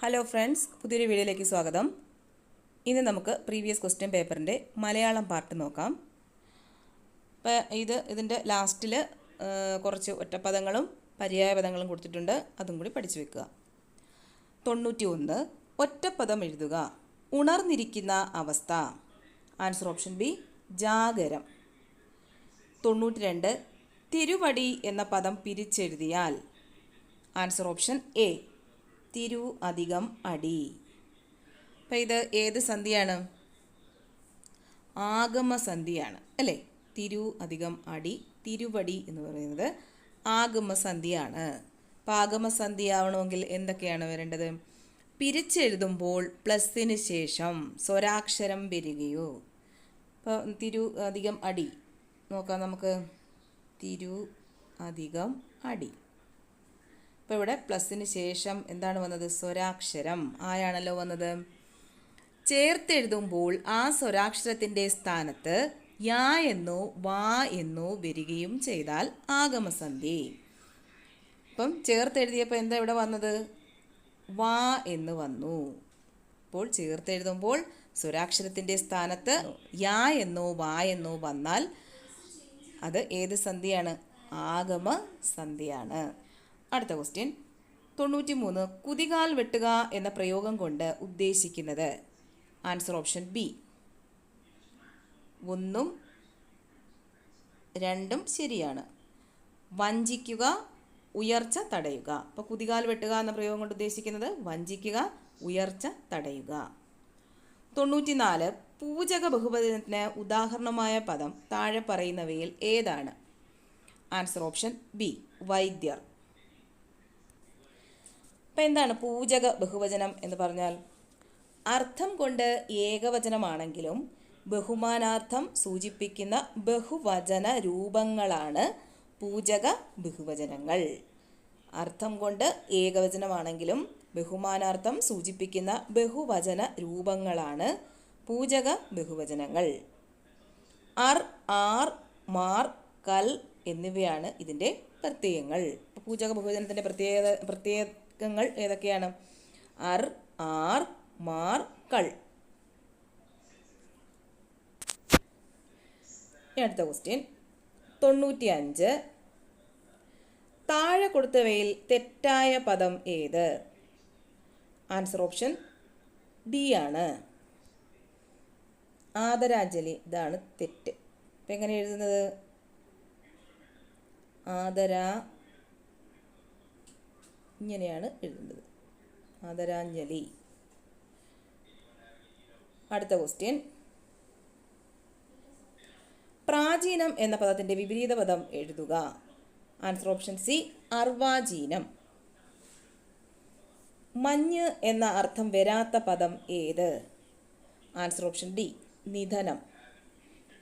Hello friends പുതിയൊരു വീഡിയോയിലേക്ക് സ്വാഗതം. ഇന്ന് നമുക്ക് പ്രീവിയസ് ക്വസ്റ്റ്യൻ പേപ്പറിന്റെ മലയാളം പാർട്ട് നോക്കാം. അപ്പോൾ ഇത് ഇതിന്റെ ലാസ്റ്റിൽ കുറച്ച് ഒറ്റപ്പദങ്ങളും പര്യായപദങ്ങളും കൊടുത്തിട്ടുണ്ട്. അതും കൂടി പഠിച്ചു വെക്കുക. തൊണ്ണൂറ്റി ഒന്ന് ഒറ്റപ്പദം എഴുതുക. ഉണർന്നിരിക്കുന്ന അവസ്ഥ. ആൻസർ ഓപ്ഷൻ ബി ജാഗരം. തൊണ്ണൂറ്റി രണ്ട് തിരുവടി എന്ന പദം പിരിച്ചെഴുതിയാൽ. ആൻസർ ഓപ്ഷൻ എ തിരു അധികം അടി. അപ്പം ഇത് ഏത് സന്ധിയാണ്? ആഗമസന്ധിയാണ് അല്ലേ? തിരു അധികം അടി തിരുവടി എന്ന് പറയുന്നത് ആഗമസന്ധിയാണ്. അപ്പം ആഗമസന്ധി ആവണമെങ്കിൽ എന്തൊക്കെയാണ് വരേണ്ടത്? പിരിച്ചെഴുതുമ്പോൾ പ്ലസിന് ശേഷം സ്വരാക്ഷരം വരികയോ. ഇപ്പോൾ തിരു അധികം അടി നോക്കാം നമുക്ക്. തിരു അധികം അടി. അപ്പോൾ ഇവിടെ പ്ലസ്സിന് ശേഷം എന്താണ് വന്നത്? സ്വരാക്ഷരം. ആയാണല്ലോ വന്നത്? ചേർത്തെഴുതുമ്പോൾ ആ സ്വരാക്ഷരത്തിന്റെ സ്ഥാനത്ത് യാ എന്നോ വാ എന്നോ വരികയും ചെയ്താൽ ആഗമസന്ധി. അപ്പം ചേർത്തെഴുതിയപ്പോൾ എന്താ ഇവിടെ വന്നത്? വാ എന്ന് വന്നു. അപ്പോൾ ചേർത്തെഴുതുമ്പോൾ സ്വരാക്ഷരത്തിന്റെ സ്ഥാനത്ത് യാ എന്നോ വാ എന്നോ വന്നാൽ അത് ഏത് സന്ധിയാണ്? ആഗമ സന്ധിയാണ് അടുത്ത ക്വസ്റ്റ്യൻ തൊണ്ണൂറ്റി മൂന്ന് കുതികാൽ വെട്ടുക എന്ന പ്രയോഗം കൊണ്ട് ഉദ്ദേശിക്കുന്നത്. ആൻസർ ഓപ്ഷൻ ബി ഒന്നും രണ്ടും ശരിയാണ്. വഞ്ചിക്കുക ഉയർച്ച തടയുക. അപ്പോൾ കുതികാൽ വെട്ടുക എന്ന പ്രയോഗം കൊണ്ട് ഉദ്ദേശിക്കുന്നത് വഞ്ചിക്കുക ഉയർച്ച തടയുക. തൊണ്ണൂറ്റിനാല് പൂജക ബഹുപദത്തിന് ഉദാഹരണമായ പദം താഴെ പറയുന്നവയിൽ ഏതാണ്? ആൻസർ ഓപ്ഷൻ ബി വൈദ്യർ. അപ്പം എന്താണ് പൂജക ബഹുവചനം എന്ന് പറഞ്ഞാൽ? അർത്ഥം കൊണ്ട് ഏകവചനമാണെങ്കിലും ബഹുമാനാർത്ഥം സൂചിപ്പിക്കുന്ന ബഹുവചന രൂപങ്ങളാണ് പൂജക ബഹുവചനങ്ങൾ. അർത്ഥം കൊണ്ട് ഏകവചനമാണെങ്കിലും ബഹുമാനാർത്ഥം സൂചിപ്പിക്കുന്ന ബഹുവചന രൂപങ്ങളാണ് പൂജക ബഹുവചനങ്ങൾ. അർ ആർ മാർ കൽ എന്നിവയാണ് ഇതിന്റെ പ്രത്യയങ്ങൾ. പൂജക ബഹുവചനത്തിന്റെ പ്രത്യേകത പ്രത്യേകങ്ങൾ ഏതൊക്കെയാണ്? അർ ആർ മാർ കൾ. അടുത്ത ക്വസ്റ്റ്യൻ തൊണ്ണൂറ്റി അഞ്ച് താഴെ കൊടുത്തവയിൽ തെറ്റായ പദം ഏത്? ആൻസർ ഓപ്ഷൻ ഡി ആണ്. ആദരാഞ്ജലി. ഇതാണ് തെറ്റ്. അപ്പം എങ്ങനെ എഴുതുന്നത്? ആദരാ ഇങ്ങനെയാണ് എഴുതുന്നത്. ആദരാഞ്ജലി. അടുത്ത ക്വസ്റ്റ്യൻ പ്രാചീനം എന്ന പദത്തിന്റെ വിപരീത പദം എഴുതുക. ആൻസർ ഓപ്ഷൻ സി അർവാചീനം. മഞ്ഞ് എന്ന അർത്ഥം വരാത്ത പദം ഏത്? ആൻസർ ഓപ്ഷൻ ഡി നിധനം.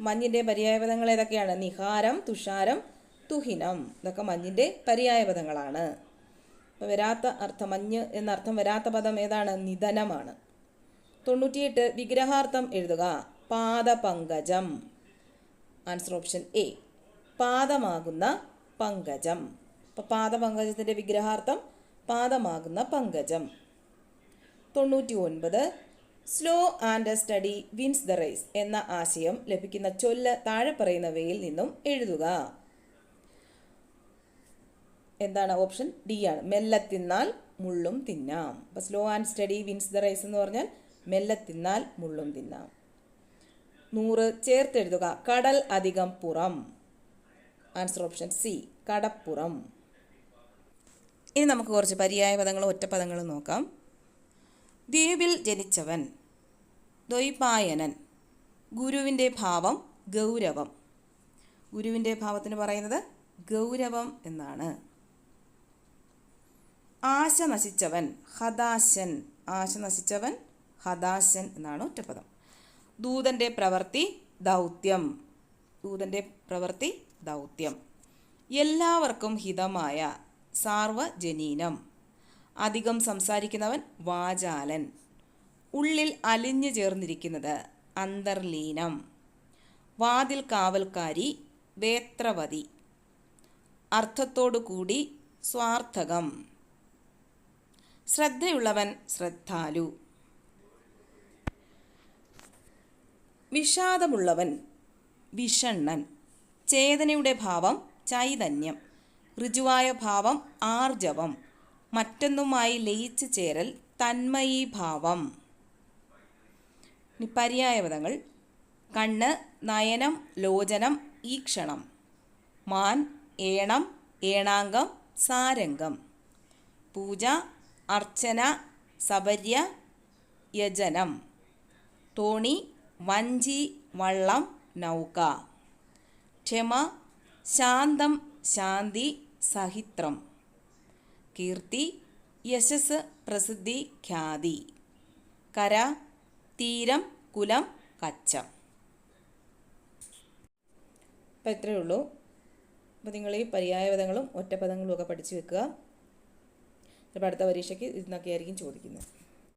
മഞ്ഞിന്റെ പര്യായപദങ്ങൾ ഏതൊക്കെയാണ്? നിഹാരം തുഷാരം തുഹിനം. ഇതൊക്കെ മഞ്ഞിന്റെ പര്യായപദങ്ങളാണ് വരാത്ത അർത്ഥം മഞ്ഞ് എന്നർത്ഥം വരാത്ത പദം ഏതാണ്? നിധനമാണ്. തൊണ്ണൂറ്റിയെട്ട് വിഗ്രഹാർത്ഥം എഴുതുക. പാദപങ്കജം. ആൻസർ ഓപ്ഷൻ എ പാദമാകുന്ന പങ്കജം. അപ്പോൾ പാദപങ്കജത്തിന്റെ വിഗ്രഹാർത്ഥം പാദമാകുന്ന പങ്കജം. തൊണ്ണൂറ്റി ഒൻപത് slow and steady wins the race എന്ന ആശയം ലഭിക്കുന്ന ചൊല്ല് താഴെ പറയുന്നവയിൽ നിന്നും എഴുതുക. എന്താണ് ഓപ്ഷൻ ഡി ആണ്. മെല്ലെ തിന്നാൽ മുള്ളും തിന്നാം. അപ്പോൾ slow and steady wins the race എന്ന് പറഞ്ഞാൽ മെല്ലെ തിന്നാൽ മുള്ളും തിന്നാം. നൂറ് ചേർത്തെഴുതുക. കടൽ അധികം പുറം. ആൻസർ ഓപ്ഷൻ സി കടപ്പുറം. ഇനി നമുക്ക് കുറച്ച് പര്യായ പദങ്ങളും ഒറ്റപ്പദങ്ങളും നോക്കാം. ദ്വീപിൽ ജനിച്ചവൻ ദ്വൈപായനൻ ഗുരുവിന്റെ ഭാവം ഗൗരവം. ഗുരുവിന്റെ ഭാവത്തിന് പറയുന്നത് ഗൗരവം എന്നാണ്. ആശ നശിച്ചവൻ ഹതാശൻ ആശ നശിച്ചവൻ ഹതാശൻ എന്നാണ് ഒറ്റപ്പദം. ദൂതന്റെ പ്രവൃത്തി ദൗത്യം. ദൂതന്റെ പ്രവൃത്തി ദൗത്യം. എല്ലാവർക്കും ഹിതമായ സാർവജനീനം. അധികം സംസാരിക്കുന്നവൻ വാചാലൻ. ഉള്ളിൽ അലിഞ്ഞു ചേർന്നിരിക്കുന്നത് അന്തർലീനം. വാതിൽ കാവൽക്കാരി വേത്രവതി. അർത്ഥത്തോടു കൂടി സ്വാർത്ഥകം. ശ്രദ്ധയുള്ളവൻ ശ്രദ്ധാലു. വിഷാദമുള്ളവൻ വിഷണ്ണൻ. ചേതനയുടെ ഭാവം ചൈതന്യം. ഋജുവായ ഭാവം ആർജവം. മറ്റൊന്നുമായി ലയിച്ചു ചേരൽ തന്മയീഭാവം പര്യായപദങ്ങൾ കണ്ണ് നയനം ലോചനം ഈക്ഷണം. മാൻ ഏണം ഏണാങ്കം സാരംഗം. പൂജ അർച്ചന സബര്യ യജനം. തോണി വഞ്ചി വള്ളം നൗക. ക്ഷമ ശാന്തം ശാന്തി സഹിത്രം. കീർത്തി യശസ് പ്രസിദ്ധി ഖ്യാതി. കര തീരം കുലം കച്ചം. അപ്പം ഇത്രയേ ഉള്ളൂ. അപ്പോൾ നിങ്ങൾ ഈ പര്യായപദങ്ങളും ഒറ്റപദങ്ങളും ഒക്കെ പഠിച്ചു വെക്കുക. ചിലപ്പോൾ അടുത്ത പരീക്ഷയ്ക്ക് ഇന്നൊക്കെ ആയിരിക്കും ചോദിക്കുന്നത്.